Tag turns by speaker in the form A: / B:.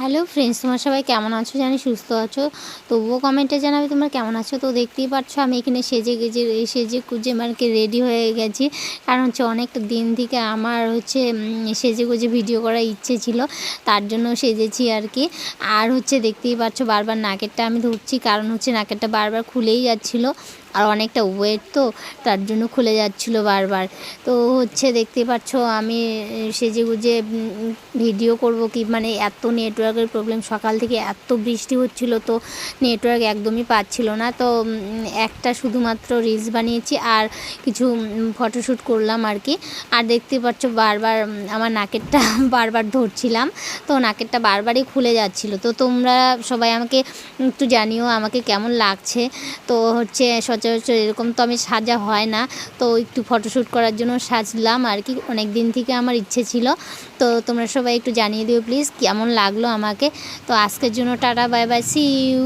A: Hello friends তোমার সবাই কেমন আছো? জানি সুস্থ আছো। তবুও কমেন্টে জানাবে তোমরা কেমন আছো? তো দেখতেই পাচ্ছ আমি এখানে সেজে গেজে, সেজে কুজে মানে রেডি হয়ে গেছি। কারণ হচ্ছে অনেকটা দিন থেকে আমার হচ্ছে সেজে গুজে ভিডিও করার ইচ্ছে ছিল। তার জন্য সেজেছি আর কি। আর হচ্ছে দেখতেই পাচ্ছ বারবার নাকেরটা আমি ধরছি। কারণ হচ্ছে নাকেরটা বারবার খুলেই যাচ্ছিল। আর অনেকটা ওয়েট তো তার জন্য খুলে যাচ্ছিল বারবার। তো হচ্ছে দেখতে পাচ্ছ আমি সেজে গুজে ভিডিও করব কি? মানে এত নেটওয়ার্কের প্রবলেম সকাল থেকে এত বৃষ্টি হচ্ছিল তো নেটওয়ার্ক একদমই পাচ্ছিল না। তো একটা শুধুমাত্র রিলস বানিয়েছি আর কিছু ফটোশ্যুট করলাম আর কি। আর দেখতে পাচ্ছ বারবার আমার নাকেরটা বারবার ধরছিলাম। তো নাকেরটা বারবারই খুলে যাচ্ছিল। তো তোমরা সবাই আমাকে একটু জানিও আমাকে কেমন লাগছে। তো হচ্ছে সচরাচর এরকম তো আমি সাজা হয় না। তো একটু ফটোশ্যুট করার জন্য সাজলাম আর কি। অনেক দিন থেকে আমার ইচ্ছে ছিল। তো তোমরা সবাই একটু জানিয়ে দিও প্লিজ কেমন লাগল আমাকে। তো আজকের জন্য ta ta bye bye see you